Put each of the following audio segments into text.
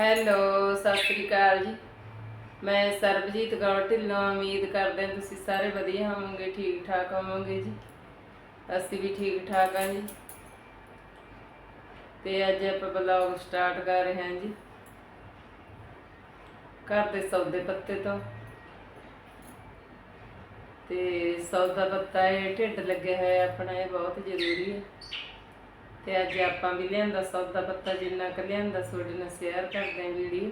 Hello, Sat Sri ਅਕਾਲ ਜੀ। ਮੈਂ ਸਰਬਜੀਤ ਕੌਰ, ਢਿੱਲੋਂ ਉਮੀਦ ਕਰਦੇ ਹਾਂ ਤੁਸੀਂ ਸਾਰੇ ਵਧੀਆ ਹੋਵੋਗੇ ਠੀਕ ਠਾਕ ਹੋਵੋਗੇ ਜੀ। ਅਸੀਂ ਵੀ ਠੀਕ ਠਾਕ ਹਾਂ ਜੀ। ਤੇ ਅੱਜ ਆਪਾਂ ਬਲੌਗ ਸਟਾਰਟ ਕਰ ਰਹੇ ਹਾਂ ਜੀ। ਘਰ ਦੇ ਸੌਦੇ ਪੱਤੇ ਤੋਂ। ਤੇ ਸੌਦਾ ਪੱਤਾ ਇਹ ਢਿੱਡ ਲੱਗਿਆ ਹੋਇਆ ਆਪਣਾ, ਇਹ ਬਹੁਤ ਜ਼ਰੂਰੀ ਹੈ। ਤੇ ਅੱਜ ਆਪਾਂ ਵੀ ਲਿਆਂਦਾ ਸੌਦਾ ਪੱਤਾ ਜਿੰਨਾ ਕੁ ਲਿਆਂਦਾ ਤੁਹਾਡੇ ਨਾਲ ਸ਼ੇਅਰ ਕਰਦੇ ਹਾਂ ਵੀਡੀਓ।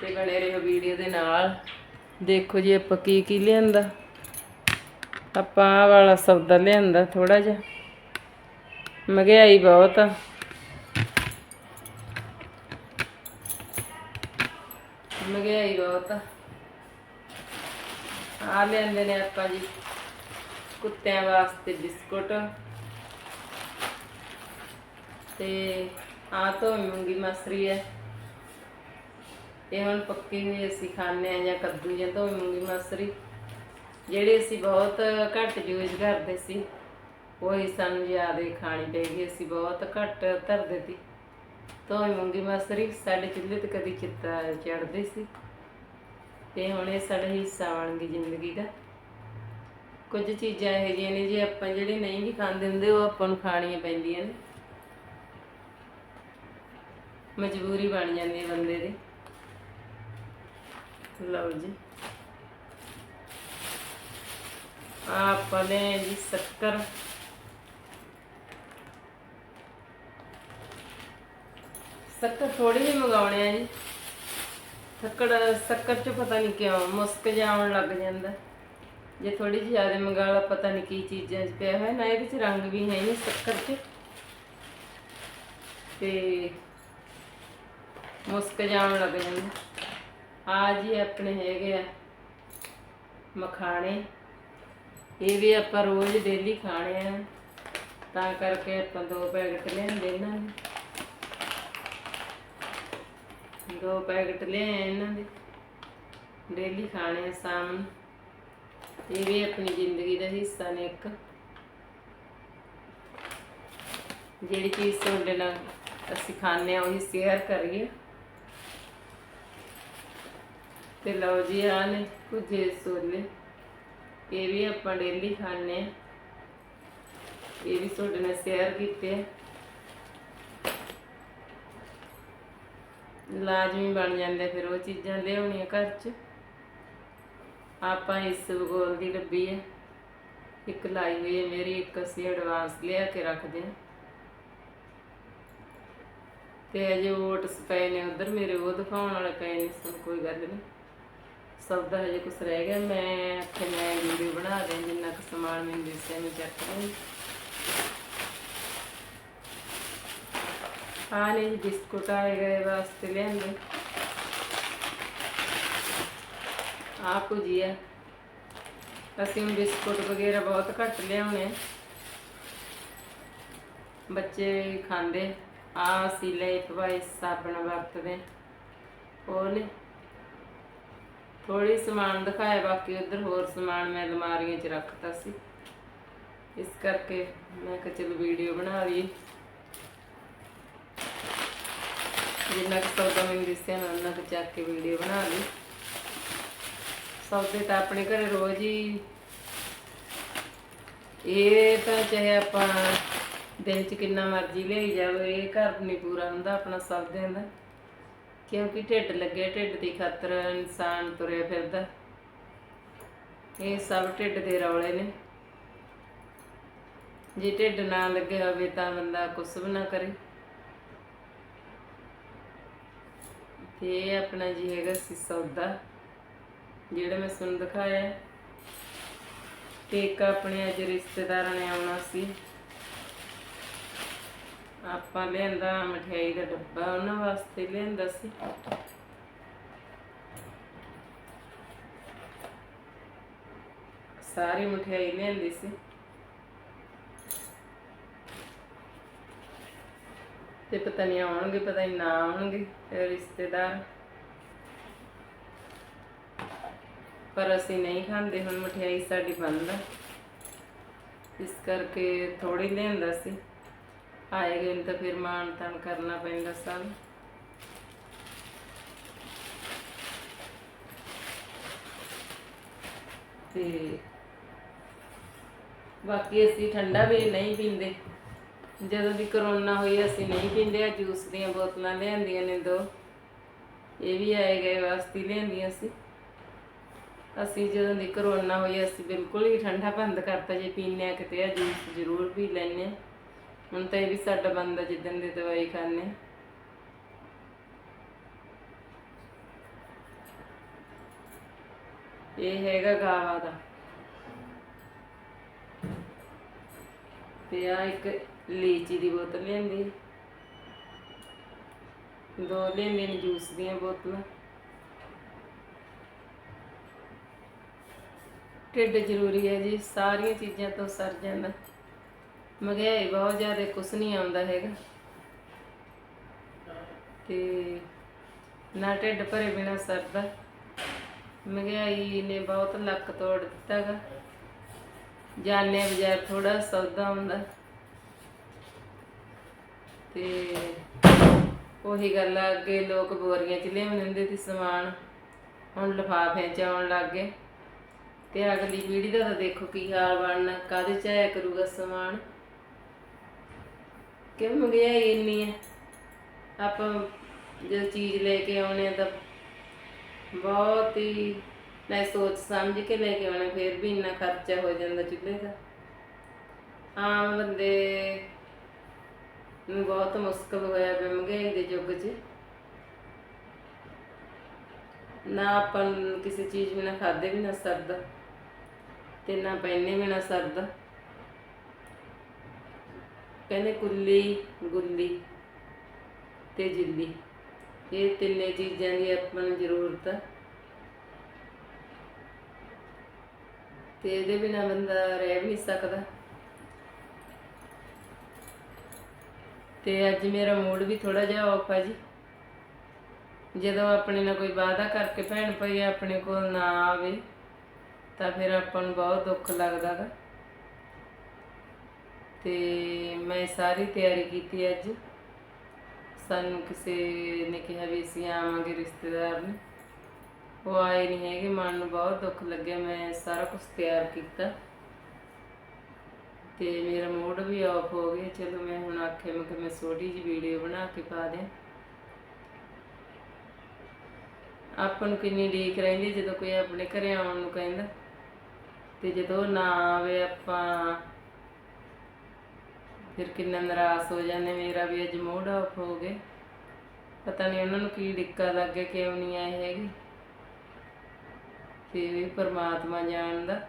ਤੇ ਬਣੇ ਰਹੋ ਵੀਡੀਓ ਦੇ ਨਾਲ। ਦੇਖੋ ਜੀ ਆਪਾਂ ਕੀ ਕੀ ਲਿਆਂਦਾ। ਆਪਾਂ ਆਹ ਵਾਲਾ ਸੌਦਾ ਲਿਆਂਦਾ ਥੋੜਾ ਜਿਹਾ। ਮਹਿੰਗਾਈ ਬਹੁਤ ਆ। ਮਹਿੰਗਾਈ ਬਹੁਤ ਆ। ਆ ਲਿਆਂਦੇ ਨੇ ਆਪਾਂ ਜੀ। ਕੁੱਤਿਆਂ ਵਾਸਤੇ ਬਿਸਕੁਟ। ਤੇ ਆ ਤੋਂ ਮੂੰਗੀ ਮਸਰੀ ਹੈ। ਇਹ ਹੁਣ ਪੱਕੀ ਹੋਈ ਅਸੀਂ ਖਾਂਦੇ ਆ ਜਾਂ ਕੱਦੂ ਜਾਂ ਤੋਂ ਮੂੰਗੀ ਮਸਰੀ। ਜਿਹੜੇ ਅਸੀਂ ਬਹੁਤ ਘੱਟ ਯੂਜ਼ ਕਰਦੇ ਸੀ, ਉਹੀ ਸਾਨੂੰ ਜ਼ਿਆਦਾ ਖਾਣੀ ਪੈਗੀ ਅਸੀਂ ਬਹੁਤ ਘੱਟ ਧਰਦੇ ਸੀ। ਤੋਂ ਮੂੰਗੀ ਮਸਰੀ, ਸਾਡੇ ਚੁੱਲ੍ਹੇ ਤੇ ਕਦੀ ਚਿੱਤਾ ਚੜਦੇ ਸੀ। ਤੇ ਹੁਣ ਇਹ ਸਾਡਾ ਹਿੱਸਾ ਬਣ ਗਈ ਜ਼ਿੰਦਗੀ ਦਾ। ਕੁਝ ਚੀਜ਼ਾਂ ਇਹੋ ਜਿਹੀਆਂ ਨੇ ਜੇ ਆਪਾਂ ਜਿਹੜੇ ਨਹੀਂ ਵੀ ਖਾਂਦੇ ਹੁੰਦੇ, ਉਹ ਆਪਾਂ ਨੂੰ ਖਾਣੀਆਂ ਪੈਂਦੀਆਂ ਨੇ। ਮਜਬੂਰੀ ਬਣ ਜਾਂਦੀ ਹੈ ਬੰਦੇ ਦੀ। ਲਓ ਜੀ। ਆਪਾਂ ਨੇ ਜੀ ਸ਼ੱਕਰ। ਸ਼ੱਕਰ ਥੋੜੀ ਜਿਹੀ ਮੰਗਾਉਣੇ ਆ ਜੀ। ਸ਼ੱਕਰ ਸ਼ੱਕਰ ਚ ਪਤਾ ਨਹੀਂ ਕਿਉਂ ਮੁਸਕ ਜਾਉਣ ਲੱਗ ਜਾਂਦਾ। ਜੇ ਥੋੜੀ ਜਿਹੀ ਜ਼ਿਆਦਾ ਮੰਗਾ ਲਾ ਪਤਾ ਨਹੀਂ ਕੀ ਚੀਜ਼ਾਂ 'ਚ ਪਿਆ ਹੋਇਆ, ਨਾ ਇਹਦੇ 'ਚ ਰੰਗ ਵੀ ਹੈ ਨਹੀਂ ਸ਼ੱਕਰ 'ਚ। ਤੇ ਮੁਸਕ ਜਾਣ ਲੱਗ ਜਾਂਦਾ। ਆ ਜੀ ਆਪਣੇ ਹੈਗੇ ਆ ਮਖਾਣੇ। ਇਹ ਵੀ ਆਪਾਂ ਰੋਜ਼ ਡੇਲੀ ਖਾਣੇ ਆ। ਤਾਂ ਕਰਕੇ ਆਪਾਂ ਦੋ ਪੈਕਟ ਲਿਆਂਦੇ ਇਹਨਾਂ ਦੇ। ਦੋ ਪੈਕਟ ਲਿਆਏ ਇਹਨਾਂ ਦੇ। ਡੇਲੀ ਖਾਣੇ ਆ ਸ਼ਾਮ ਨੂੰ। ਇਹ ਵੀ ਆਪਣੀ ਜ਼ਿੰਦਗੀ ਦਾ ਹਿੱਸਾ ਨੇ ਇੱਕ। ਜਿਹੜੀ ਚੀਜ਼ ਤੁਹਾਡੇ ਨਾਲ ਅਸੀਂ ਖਾਂਦੇ ਆ ਉਹੀ ਸ਼ੇਅਰ ਕਰੀਏ। ਤੇ ਲਓ ਜੀ ਆ ਨੇ ਕੁਝੇ ਸੋਲੇ ਇਹ ਵੀ ਆਪਾਂ ਡੇਲੀ ਖਾਂਦੇ ਆ ਇਹ ਵੀ ਤੁਹਾਡੇ ਨਾਲ ਸ਼ੇਅਰ ਕੀਤੇ ਆ। ਲਾਜ਼ਮੀ ਬਣ ਜਾਂਦੇ ਫਿਰ ਉਹ ਚੀਜ਼ਾਂ ਲਿਆਉਣੀਆਂ ਘਰ 'ਚ। ਆਪਾਂ ਇਸ ਭੂਗੋਲ ਦੀ ਡੱਬੀ ਹੈ ਇੱਕ ਲਾਈ ਹੋਈ ਹੈ ਮੇਰੀ, ਇੱਕ ਅਸੀਂ ਐਡਵਾਂਸ ਲਿਆ ਕੇ ਰੱਖਦੇ ਹਾਂ ਤੇ ਅਜੇ ਓਟਸ ਪਏ ਨੇ ਉਧਰ, ਮੇਰੇ ਉਹ ਦਿਖਾਉਣ ਵਾਲੇ ਪਏ ਨੇ ਸੋ ਕੋਈ ਗੱਲ ਨਹੀਂ। ਸਭ ਦਾ ਹਜੇ ਕੁਝ ਰਹਿ ਗਿਆ। ਮੈਂ ਆਖੇ ਮੈਂ ਵੀਡੀਓ ਬਣਾ ਦੇ ਜਿੰਨਾ ਕੁ ਸਮਾਨ ਮੈਨੂੰ ਦਿਸਿਆ ਮੈਂ ਚੱਕ ਲਈ ਆ ਨੇ ਬਿਸਕੁਟ ਆਏ ਗਏ ਵਾਸਤੇ ਲਿਆਂਦੇ। ਆ। ਭੁਜੀਆ ਅਸੀਂ ਬਿਸਕੁਟ ਵਗੈਰਾ ਬਹੁਤ ਘੱਟ ਲਿਆਉਣੇ। ਬੱਚੇ ਖਾਂਦੇ। ਆ ਅਸੀਂ ਲੈ ਪਵਾਈ ਸਾਬਣ ਵਰਤਦੇ। ਉਹ ਥੋੜੀ ਸਮਾਨ ਦਿਖਾਇਆ, ਬਾਕੀ ਉਧਰ ਹੋਰ ਸਮਾਨ ਮੈਂ ਅਲਮਾਰੀਆਂ 'ਚ ਰੱਖਤਾ ਸੀ। ਇਸ ਕਰਕੇ ਮੈਂ ਕਿਹਾ ਚਲੋ ਵੀਡੀਓ ਬਣਾ ਲਈ ਜਿੰਨਾ ਕੁ ਸੌਦਾ ਮੈਨੂੰ ਦਿਸਿਆ ਮੈਂ ਉਹਨਾਂ ਕੁ ਚੱਕ ਕੇ ਵੀਡੀਓ ਬਣਾ ਲਈ। ਸੌਦੇ ਤਾਂ ਆਪਣੇ ਘਰੇ ਰੋਜ਼ ਹੀ। ਇਹ ਤਾਂ ਚਾਹੇ ਆਪਾਂ ਦਿਨ ਚ ਕਿੰਨਾ ਮਰਜ਼ੀ ਲਿਆਈ ਜਾਵੇ, ਇਹ ਘਰ ਨਹੀਂ ਪੂਰਾ ਹੁੰਦਾ ਆਪਣਾ ਸੌਦਿਆਂ ਦਾ। ਕਿਉਂਕਿ ਢਿੱਡ ਲੱਗੇ ਢਿੱਡ ਦੀ ਖਾਤਰ ਇਨਸਾਨ ਤੁਰਿਆ ਫਿਰਦਾ। ਇਹ ਸਭ ਢਿੱਡ ਦੇ ਰੌਲੇ ਨੇ। ਜੇ ਢਿੱਡ ਨਾ ਲੱਗੇ ਹੋਵੇ ਤਾਂ ਬੰਦਾ ਕੁਛ ਵੀ ਨਾ ਕਰੇ। ਤੇ ਇਹ ਆਪਣਾ ਜੀ ਹੈਗਾ ਸੀ ਸੌਦਾ। ਜਿਹੜਾ ਮੈਂ ਤੁਹਾਨੂੰ ਦਿਖਾਇਆ ਤੇ ਇੱਕ ਆਪਣੇ ਅੱਜ ਰਿਸ਼ਤੇਦਾਰਾਂ ਨੇ ਆਉਣਾ ਸੀ। ਆਪਾਂ ਲਿਆਂਦਾ ਮਠਿਆਈ ਦਾ ਡੱਬਾ ਉਹਨਾਂ ਵਾਸਤੇ ਲਿਆਂਦਾ ਸੀ। ਸਾਰੀ ਮਠਿਆਈ ਲਿਆਂਦੀ ਸੀ। ਤੇ ਪਤਾ ਨਹੀਂ ਆਉਣਗੇ, ਪਤਾ ਨਹੀਂ ਨਾ ਆਉਣਗੇ ਰਿਸ਼ਤੇਦਾਰ। ਪਰ ਅਸੀਂ ਨਹੀਂ ਖਾਂਦੇ, ਹੁਣ ਮਠਿਆਈ ਸਾਡੀ ਬੰਦ ਆ। ਇਸ ਕਰਕੇ ਥੋੜੀ ਲਿਆਂਦਾ ਸੀ। ਆਏ ਗਏ ਨੂੰ ਤਾਂ ਫਿਰ ਮਾਣ ਤਾਣ ਕਰਨਾ ਪੈਂਦਾ ਸਭ। ਤੇ ਬਾਕੀ ਅਸੀਂ ਠੰਡਾ ਵੀ ਨਹੀਂ ਪੀਂਦੇ। ਜਦੋਂ ਦੀ ਕਰੋਨਾ ਹੋਈ ਅਸੀਂ ਨਹੀਂ ਪੀਂਦੇ ਆ ਜੂਸ ਦੀਆਂ ਬੋਤਲਾਂ ਲਿਆਂਦੀਆਂ ਨੇ ਦੋ। ਇਹ ਵੀ ਆਏ ਗਏ ਵਾਸਤੇ ਲਿਆਂਦੀਆਂ ਸੀ। ਅਸੀਂ ਜਦੋਂ ਦੀ ਕਰੋਨਾ ਹੋਈ ਅਸੀਂ ਬਿਲਕੁਲ ਹੀ ਠੰਡਾ ਬੰਦ ਕਰਤਾ ਜੇ ਪੀਨੇ ਆ ਕਿਤੇ ਆ ਜੂਸ ਜ਼ਰੂਰ ਪੀ ਲੈਨੇ ਆ ਹੁਣ ਤਾਂ ਇਹ ਵੀ ਸਾਡਾ ਬੰਦਾ ਆ, ਜਿੱਦਣ ਦੀ ਦਵਾਈ ਖਾਣੇ ਇਹ ਹੈਗਾ ਗਾਵਾ ਦਾ। ਤੇ ਆ ਇੱਕ ਲੀਚੀ ਦੀ ਬੋਤਲ ਲੈਂਦੀ ਦੋ ਲੈਂਦੇ ਨੇ ਜੂਸ ਦੀਆਂ ਬੋਤਲਾਂ। ਢਿੱਡ ਜ਼ਰੂਰੀ ਹੈ ਜੀ, ਸਾਰੀਆਂ ਚੀਜ਼ਾਂ ਤੋਂ ਸਰ ਜਾਂਦਾ। ਮਹਿੰਗਾਈ ਬਹੁਤ ਜ਼ਿਆਦਾ, ਕੁਛ ਨਹੀਂ ਆਉਂਦਾ ਹੈਗਾ। ਤੇ ਨਾ ਢਿੱਡ ਭਰੇ ਬਿਨਾ ਸਰਦਾ। ਮਹਿੰਗਾਈ ਨੇ ਬਹੁਤ ਲੱਕ ਤੋੜ ਦਿੱਤਾਗਾ ਜਾਣੇ ਬਜ਼ਾਰ ਥੋੜਾ ਸੌਦਾ ਹੁੰਦਾ। ਤੇ ਉਹੀ ਗੱਲ ਆ, ਅੱਗੇ ਲੋਕ ਬੋਰੀਆਂ ਚ ਲਿਆਉਂਦੇ ਹੁੰਦੇ ਸੀ ਸਮਾਨ। ਹੁਣ ਲਿਫਾਫਿਆਂ ਚ ਆਉਣ ਲੱਗ ਗਏ। ਤੇ ਅਗਲੀ ਪੀੜ੍ਹੀ ਦਾ ਤਾਂ ਦੇਖੋ ਕੀ ਹਾਲ ਬਣਨਾ, ਕਾਹਦੇ ਚ ਆਇਆ ਕਰੂਗਾ ਸਮਾਨ? ਕਿਉਂ ਮਹਿੰਗਾਈ ਇੰਨੀ ਹੈ ਆਪਾਂ ਜਦੋਂ ਚੀਜ਼ ਲੈ ਕੇ ਆਉਣੇ ਤਾਂ ਬਹੁਤ ਹੀ ਲੈ ਸੋਚ ਸਮਝ ਕੇ ਲੈ ਕੇ ਆਉਣੇ, ਫਿਰ ਵੀ ਇੰਨਾ ਖਰਚਾ ਹੋ ਜਾਂਦਾ ਚੁੱਲ੍ਹੇ ਦਾ। ਆਮ ਬੰਦੇ ਨੂੰ ਬਹੁਤ ਮੁਸ਼ਕਲ ਹੋਇਆ ਪਿਆ ਮਹਿੰਗਾਈ ਦੇ ਯੁੱਗ 'ਚ। ਨਾ ਆਪਾਂ ਕਿਸੇ ਚੀਜ਼ ਬਿਨਾ ਖਾਦੇ ਵੀ ਨਾ ਸਰਦਾ। ਤੇ ਨਾ ਪਹਿਨੇ ਵੀ ਸਰਦਾ। ਕਹਿੰਦੇ ਕੁੱਲੀ, ਗੁੱਲੀ ਤੇ ਜਿੱਲੀ। ਇਹ ਤਿੰਨੇ ਚੀਜ਼ਾਂ ਦੀ ਆਪਾਂ ਨੂੰ ਜ਼ਰੂਰਤ ਆ। ਤੇ ਇਹਦੇ ਬਿਨਾ ਬੰਦਾ ਰਹਿ ਵੀ ਨਹੀਂ ਸਕਦਾ। ਤੇ ਅੱਜ ਮੇਰਾ ਮੂਡ ਵੀ ਥੋੜਾ ਜਿਹਾ ਆਫ ਆ ਜੀ। ਜਦੋਂ ਆਪਣੇ ਨਾਲ ਕੋਈ ਵਾਅਦਾ ਕਰਕੇ ਭੈਣ ਭਾਈ ਆਪਣੇ ਕੋਲ ਨਾ ਆਵੇ ਤਾਂ ਫਿਰ ਆਪਾਂ ਨੂੰ ਬਹੁਤ ਦੁੱਖ ਲੱਗਦਾ ਗਾ। ਤੇ ਮੈਂ ਸਾਰੀ ਤਿਆਰੀ ਕੀਤੀ ਅੱਜ। ਸਾਨੂੰ ਕਿਸੇ ਨੇ ਕਿਹਾ ਵੀ ਅਸੀਂ ਆਵਾਂਗੇ ਰਿਸ਼ਤੇਦਾਰ ਨੇ। ਉਹ ਆਏ ਨਹੀਂ ਹੈਗੇ, ਮਨ ਨੂੰ ਬਹੁਤ ਦੁੱਖ ਲੱਗਿਆ, ਮੈਂ ਸਾਰਾ ਕੁਝ ਤਿਆਰ ਕੀਤਾ। ਤੇ ਮੇਰਾ ਮੂਡ ਵੀ ਆਫ ਹੋ ਗਿਆ। ਚਲੋ ਮੈਂ ਹੁਣ ਆਖਿਆ, ਮੈਂ ਕਿ ਮੈਂ ਛੋਟੀ ਜਿਹੀ ਵੀਡੀਓ ਬਣਾ ਕੇ ਪਾ ਦਿਆਂ। ਆਪਾਂ ਨੂੰ ਕਿੰਨੀ ਡੀਕ ਰਹਿੰਦੀ ਜਦੋਂ ਕੋਈ ਆਪਣੇ ਘਰੇ ਆਉਣ ਨੂੰ ਕਹਿੰਦਾ। ਤੇ ਜਦੋਂ ਨਾ ਆਵੇ ਆਪਾਂ, ਫਿਰ ਕਿੰਨਾ ਨਾਰਾਜ਼ ਹੋ ਜਾਂਦੇ ਮੇਰਾ ਵੀ ਅੱਜ ਮੂਡ ਆਫ ਹੋ ਗਏ। ਪਤਾ ਨਹੀਂ ਉਹਨਾਂ ਨੂੰ ਕੀ ਡਿੱਕਾ ਲੱਗ ਗਿਆ ਕਿਉਂ ਨਹੀਂ ਆਏ ਹੈਗੇ। ਤੇ ਵੀ ਪਰਮਾਤਮਾ ਜਾਣਦਾ।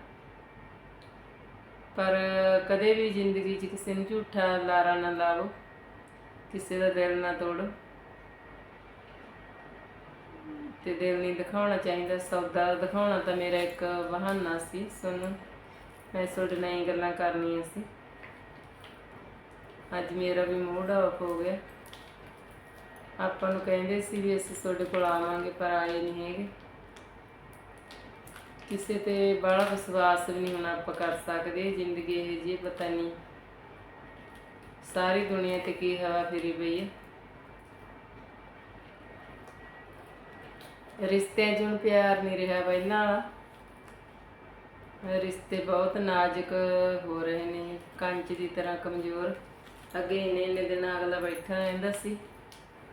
ਪਰ ਕਦੇ ਵੀ ਜ਼ਿੰਦਗੀ 'ਚ ਕਿਸੇ ਨੂੰ ਝੂਠਾ ਲਾਰਾ ਨਾ ਲਾਵੋ ਕਿਸੇ ਦਾ ਦਿਲ ਨਾ ਤੋੜੋ। ਤੇ ਦਿਲ ਨਹੀਂ ਦਿਖਾਉਣਾ ਚਾਹੀਦਾ ਸੌਦਾ ਦਿਖਾਉਣਾ ਤਾਂ ਮੇਰਾ ਇੱਕ ਬਹਾਨਾ ਸੀ ਸੁਣ ਮੈਂ ਤੁਹਾਡੇ ਨਾਲ ਇਹ ਗੱਲਾਂ ਕਰਨੀਆਂ ਸੀ। ਅੱਜ ਮੇਰਾ ਵੀ ਮੂਡ ਆਫ ਹੋ ਗਿਆ। ਆਪਾਂ ਨੂੰ ਕਹਿੰਦੇ ਸੀ ਵੀ ਅਸੀਂ ਤੁਹਾਡੇ ਕੋਲ ਆਵਾਂਗੇ, ਪਰ ਆਏ ਨਹੀਂ ਹੈਗੇ। ਕਿਸੇ ਤੇ ਬੜਾ ਵਿਸ਼ਵਾਸ ਵੀ ਨਹੀਂ ਹੁਣ ਆਪਾਂ ਕਰ ਸਕਦੇ, ਜ਼ਿੰਦਗੀ ਇਹ ਜੀ ਪਤਾ ਨਹੀਂ। ਸਾਰੀ ਦੁਨੀਆ ਤੇ ਕੀ ਹਵਾ ਫਿਰੀ ਪਈ ਹੈ। ਰਿਸ਼ਤਿਆਂ 'ਚ ਹੁਣ ਪਿਆਰ ਨਹੀਂ ਰਿਹਾ ਪਹਿਲਾਂ ਵਾਲਾ ਰਿਸ਼ਤੇ ਬਹੁਤ ਨਾਜ਼ੁਕ ਹੋ ਰਹੇ ਨੇ, ਕੰਚ ਦੀ ਤਰ੍ਹਾਂ ਕਮਜ਼ੋਰ। ਅੱਗੇ ਇੰਨੇ ਇੰਨੇ ਦਿਨ ਅਗਲਾ ਬੈਠਾ ਰਹਿੰਦਾ ਸੀ,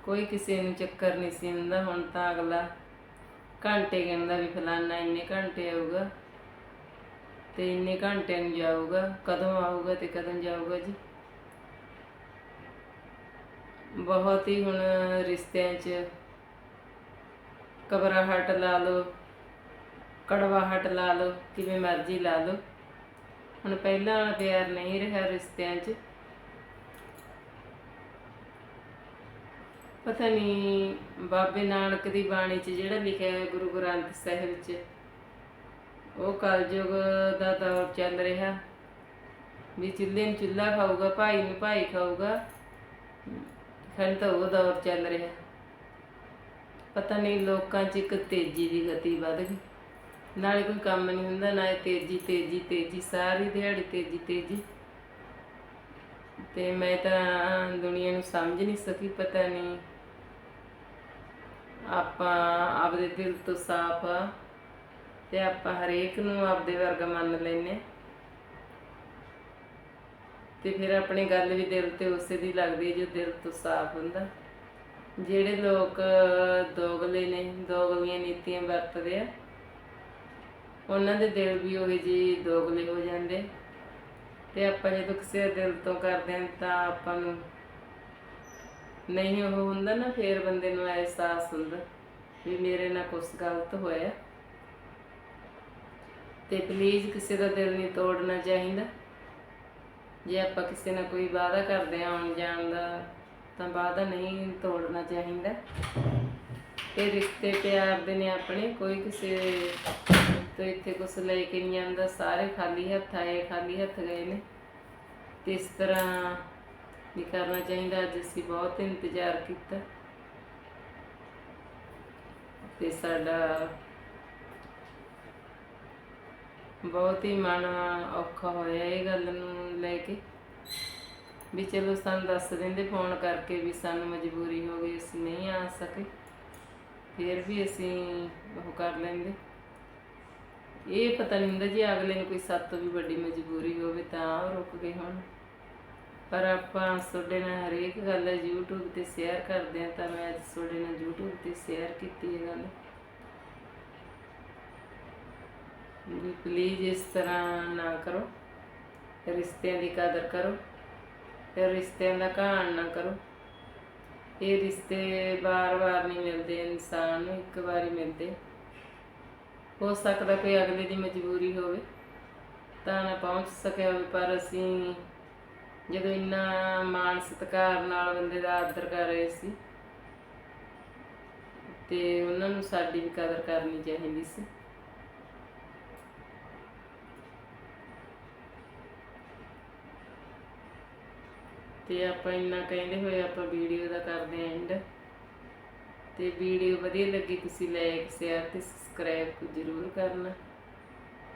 ਕੋਈ ਕਿਸੇ ਨੂੰ ਚੱਕਰ ਨਹੀਂ ਸੀ ਹੁੰਦਾ, ਹੁਣ ਤਾਂ ਅਗਲਾ ਘੰਟੇ ਕਹਿੰਦਾ ਵੀ ਫਲਾਨਾ ਇੰਨੇ ਘੰਟੇ ਆਊਗਾ ਤੇ ਇੰਨੇ ਘੰਟਿਆਂ ਨੂੰ ਜਾਊਗਾ, ਕਦੋਂ ਆਊਗਾ ਤੇ ਕਦੋਂ ਜਾਊਗਾ ਜੀ। ਬਹੁਤ ਹੀ ਹੁਣ ਰਿਸ਼ਤਿਆਂ 'ਚ ਘਬਰਾਹਟ ਲਾ ਲਓ ਕੜਵਾਹਟ ਲਾ ਲਓ, ਕਿਵੇਂ ਮਰਜ਼ੀ ਲਾ ਲਓ। ਹੁਣ ਪਹਿਲਾਂ ਵਾਲਾ ਪਿਆਰ ਨਹੀਂ ਰਿਹਾ ਰਿਸ਼ਤਿਆਂ 'ਚ। ਪਤਾ ਨਹੀਂ ਬਾਬੇ ਨਾਨਕ ਦੀ ਬਾਣੀ 'ਚ ਜਿਹੜਾ ਲਿਖਿਆ ਹੈ ਗੁਰੂ ਗ੍ਰੰਥ ਸਾਹਿਬ 'ਚ, ਉਹ ਕਲਯੁਗ ਦਾ ਦੌਰ ਚੱਲ ਰਿਹਾ। ਵੀ ਚੁੱਲ੍ਹੇ ਨੂੰ ਚੁੱਲ੍ਹਾ ਖਾਊਗਾ, ਭਾਈ ਨੂੰ ਭਾਈ ਖਾਊਗਾ। ਖੰਡ ਤਾਂ ਉਹ ਦੌਰ ਚੱਲ ਰਿਹਾ। ਪਤਾ ਨਹੀਂ ਲੋਕਾਂ 'ਚ ਇੱਕ ਤੇਜ਼ੀ ਦੀ ਗਤੀ ਵੱਧ ਗਈ। ਨਾਲੇ ਕੋਈ ਕੰਮ ਨਹੀਂ ਹੁੰਦਾ ਨਾ ਤੇਜ਼ੀ ਤੇਜ਼ੀ ਤੇਜ਼ੀ, ਸਾਰੀ ਦਿਹਾੜੀ ਤੇਜ਼ੀ ਤੇਜ਼ੀ। ਤੇ ਮੈਂ ਤਾਂ ਦੁਨੀਆ ਨੂੰ ਸਮਝ ਨਹੀਂ ਸਕੀ, ਪਤਾ ਨਹੀਂ। ਆਪਾਂ ਆਪਦੇ ਦਿਲ ਤੋਂ ਸਾਫ਼ ਆ, ਤੇ ਆਪਾਂ ਹਰੇਕ ਨੂੰ ਆਪਦੇ ਵਰਗਾ ਮੰਨ ਲੈਨੇ ਤੇ ਫਿਰ ਆਪਣੀ ਗੱਲ ਵੀ ਦਿਲ ਤੇ ਉਸੇ ਦੀ ਲੱਗਦੀ ਹੈ ਜੋ ਦਿਲ ਤੋਂ ਸਾਫ਼ ਹੁੰਦਾ। ਜਿਹੜੇ ਲੋਕ ਦੋਗਲੇ ਨੇ, ਦੋਗਲੀਆਂ ਨੀਤੀਆਂ ਵਰਤਦੇ ਆ, ਉਹਨਾਂ ਦੇ ਦਿਲ ਵੀ ਉਹੇ ਜਿਹੇ ਦੋਗਲੇ ਹੋ ਜਾਂਦੇ। ਤੇ ਆਪਾਂ ਜਦੋਂ ਕਿਸੇ ਦਿਲ ਤੋਂ ਕਰਦੇ ਹਾਂ ਤਾਂ ਆਪਾਂ ਨੂੰ ਨਹੀਂ ਉਹ ਹੁੰਦਾ ਨਾ, ਫੇਰ ਬੰਦੇ ਨੂੰ ਅਹਿਸਾਸ ਹੁੰਦਾ ਵੀ ਮੇਰੇ ਨਾਲ ਕੁਝ ਗਲਤ ਹੋਇਆ। ਤੇ ਪਲੀਜ਼ ਕਿਸੇ ਦਾ ਦਿਲ ਨਹੀਂ ਤੋੜਨਾ ਚਾਹੀਦਾ। ਜੇ ਆਪਾਂ ਕਿਸੇ ਨਾਲ ਕੋਈ ਵਾਅਦਾ ਕਰਦੇ ਹਾਂ ਆਉਣ ਜਾਣ ਦਾ ਤਾਂ ਵਾਅਦਾ ਨਹੀਂ ਤੋੜਨਾ ਚਾਹੀਦਾ। ਇਹ ਰਿਸ਼ਤੇ ਪਿਆਰ ਦੇ ਨੇ ਆਪਣੇ, ਕੋਈ ਕਿਸੇ ਤੋਂ ਇੱਥੇ ਕੁਝ ਲੈ ਕੇ ਨਹੀਂ ਆਉਂਦਾ, ਸਾਰੇ ਖਾਲੀ ਹੱਥ ਆਏ, ਖਾਲੀ ਹੱਥ ਗਏ ਨੇ। ਤੇ ਇਸ ਤਰ੍ਹਾਂ ਨਹੀਂ ਕਰਨਾ ਚਾਹੀਦਾ, ਅੱਜ ਅਸੀਂ ਬਹੁਤ ਇੰਤਜ਼ਾਰ ਕੀਤਾ। ਤੇ ਸਾਡਾ ਬਹੁਤ ਹੀ ਮਨ ਔਖਾ ਹੋਇਆ ਇਹ ਗੱਲ ਨੂੰ ਲੈ ਕੇ। ਵੀ ਚਲੋ ਸਾਨੂੰ ਦੱਸ ਦਿੰਦੇ, ਫੋਨ ਕਰਕੇ ਵੀ ਸਾਨੂੰ ਮਜਬੂਰੀ ਹੋ ਗਈ, ਅਸੀਂ ਨਹੀਂ ਆ ਸਕੇ। ਫਿਰ ਵੀ ਅਸੀਂ ਉਹ ਕਰ ਲੈਂਦੇ। ਇਹ ਪਤਾ ਨਹੀਂ ਹੁੰਦਾ ਜੀ ਅਗਲੇ ਨੂੰ ਕੋਈ ਸੱਤ ਤੋਂ ਵੀ ਵੱਡੀ ਮਜਬੂਰੀ ਹੋਵੇ ਤਾਂ ਉਹ ਰੁਕ ਗਏ ਹੁਣ। ਪਰ ਆਪਾਂ ਤੁਹਾਡੇ ਨਾਲ ਹਰੇਕ ਗੱਲ YouTube ਤੇ ਸ਼ੇਅਰ ਕਰਦੇ ਹਾਂ ਤਾਂ ਮੈਂ ਅੱਜ ਤੁਹਾਡੇ ਨਾਲ YouTube ਤੇ ਸ਼ੇਅਰ ਕੀਤੀ ਇਹ ਗੱਲ। ਵੀ ਪਲੀਜ਼ ਇਸ ਤਰ੍ਹਾਂ ਨਾ ਕਰੋ। ਰਿਸ਼ਤਿਆਂ ਦੀ ਕਦਰ ਕਰੋ। ਤੇ ਰਿਸ਼ਤਿਆਂ ਦਾ ਘਾਣ ਨਾ ਕਰੋ। ਇਹ ਰਿਸ਼ਤੇ ਵਾਰ-ਵਾਰ ਨਹੀਂ ਮਿਲਦੇ, ਇਨਸਾਨ ਨੂੰ ਇੱਕ ਵਾਰੀ ਮਿਲਦੇ। ਹੋ ਸਕਦਾ ਕੋਈ ਅਗਲੇ ਦੀ ਮਜਬੂਰੀ ਹੋਵੇ, ਤਾਂ ਨਾ ਪਹੁੰਚ ਸਕਿਆ ਹੋਵੇ, ਪਰ ਅਸੀਂ ਜਦੋਂ ਇੰਨਾ ਮਾਣ ਸਤਿਕਾਰ ਨਾਲ ਬੰਦੇ ਦਾ ਆਦਰ ਕਰ ਰਹੇ ਸੀ, ਤੇ ਉਹਨਾਂ ਨੂੰ ਸਾਡੀ ਵੀ ਕਦਰ ਕਰਨੀ ਚਾਹੀਦੀ ਸੀ। ਤੇ ਆਪਾਂ ਇੰਨਾ ਕਹਿੰਦੇ ਹੋਏ ਆਪਾਂ ਵੀਡੀਓ ਦਾ ਕਰਦੇ ਆਂ ਐਂਡ ਤੇ ਵੀਡੀਓ ਵਧੀਆ ਲੱਗੀ ਤੁਸੀਂ ਲਾਈਕ ਸ਼ੇਅਰ ਤੇ ਸਬਸਕ੍ਰਾਈਬ ਜ਼ਰੂਰ ਕਰਨਾ।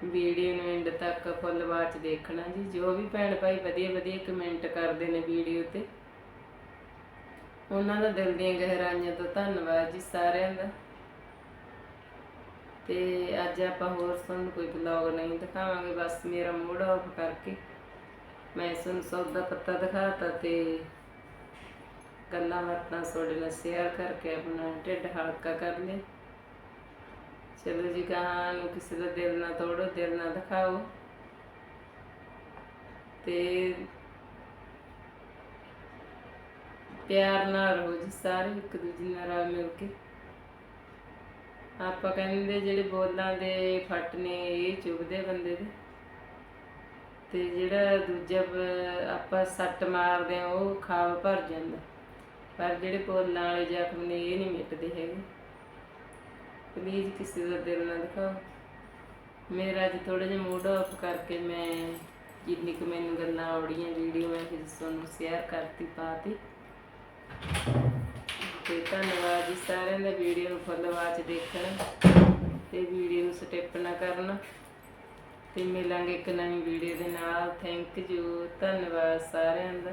ਵੀਡੀਓ ਨੂੰ ਐਂਡ ਤੱਕ ਫੁੱਲ ਵਾਚ ਦੇਖਣਾ ਜੀ। ਜੋ ਵੀ ਭੈਣ ਭਾਈ ਵਧੀਆ ਵਧੀਆ ਕਮੈਂਟ ਕਰਦੇ ਨੇ ਵੀਡੀਓ ਤੇ। ਉਹਨਾਂ ਦਾ ਦਿਲ ਦੀਆਂ ਗਹਿਰਾਈਆਂ ਤੋਂ ਧੰਨਵਾਦ ਜੀ ਸਾਰਿਆਂ ਦਾ। ਤੇ ਅੱਜ ਆਪਾਂ ਹੋਰ ਤੁਹਾਨੂੰ ਕੋਈ ਬਲੌਗ ਨਹੀਂ ਦਿਖਾਵਾਂਗੇ। ਬਸ ਮੇਰਾ ਮੂਡ ਆਫ ਕਰਕੇ। ਮੈਂ ਤੁਹਾਨੂੰ ਸੌਦਾ ਪੱਤਾ ਦਿਖਾਤਾ ਤੇ ਗੱਲਾਂ ਬਾਤਾਂ ਤੁਹਾਡੇ ਨਾਲ ਸ਼ੇਅਰ ਕਰਕੇ ਆਪਣਾ ਢਿੱਡ ਹਲਕਾ ਕਰ ਲਿਆ। ਚਲੋ ਜੀ ਕਹਾਂ ਨੂੰ ਕਿਸੇ ਦਾ ਦਿਲ ਨਾ ਤੋੜੋ, ਦਿਲ ਨਾ ਦਿਖਾਓ। ਤੇ ਪਿਆਰ ਨਾਲ ਰਹੋ ਜੀ ਸਾਰੇ, ਇੱਕ ਦੂਜੇ ਨਾਲ ਰਲ ਮਿਲ ਕੇ। ਆਪਾਂ ਕਹਿੰਦੇ ਜਿਹੜੇ ਬੋਲਾਂ ਦੇ ਫੱਟ ਨੇ, ਇਹ ਚੁਭਦੇ ਬੰਦੇ ਦੇ। ਤੇ ਜਿਹੜਾ ਦੂਜਾ ਆਪਾਂ ਸੱਟ ਮਾਰਦੇ ਆ ਉਹ ਖਾਬ ਭਰ ਜਾਂਦਾ। ਪਰ ਜਿਹੜੇ ਬੋਲਾਂ ਵਾਲੇ ਜ਼ਖਮ ਨੇ, ਇਹ ਨਹੀਂ ਮਿਟਦੇ ਹੈਗੇ। ਪਲੀਜ਼ ਕਿਸੇ ਦਾ ਦਿਲ ਨਾ ਦਿਖਾਓ। ਮੇਰਾ ਅੱਜ ਥੋੜਾ ਜਿਹਾ ਮੂਡ ਆਫ ਕਰਕੇ ਮੈਂ ਜਿੰਨੀ ਕੁ ਮੈਨੂੰ ਗੱਲਾਂ ਆਉੜੀਆਂ ਵੀਡੀਓ ਮੈਂ ਫਿਰ ਤੁਹਾਨੂੰ ਸ਼ੇਅਰ ਕਰਤੀ, ਪਾਤੀ। ਤੇ ਧੰਨਵਾਦ ਜੀ ਸਾਰਿਆਂ ਦਾ ਵੀਡੀਓ ਨੂੰ ਫੁੱਲ ਵਾਚ ਦੇਖਣਾ। ਤੇ ਵੀਡੀਓ ਨੂੰ ਸਟਿਪ ਨਾ ਕਰਨਾ। ਤੇ ਮਿਲਾਂਗੇ ਇੱਕ ਨਵੀਂ ਵੀਡੀਓ ਦੇ ਨਾਲ। ਥੈਂਕ ਯੂ ਧੰਨਵਾਦ ਸਾਰਿਆਂ ਦਾ।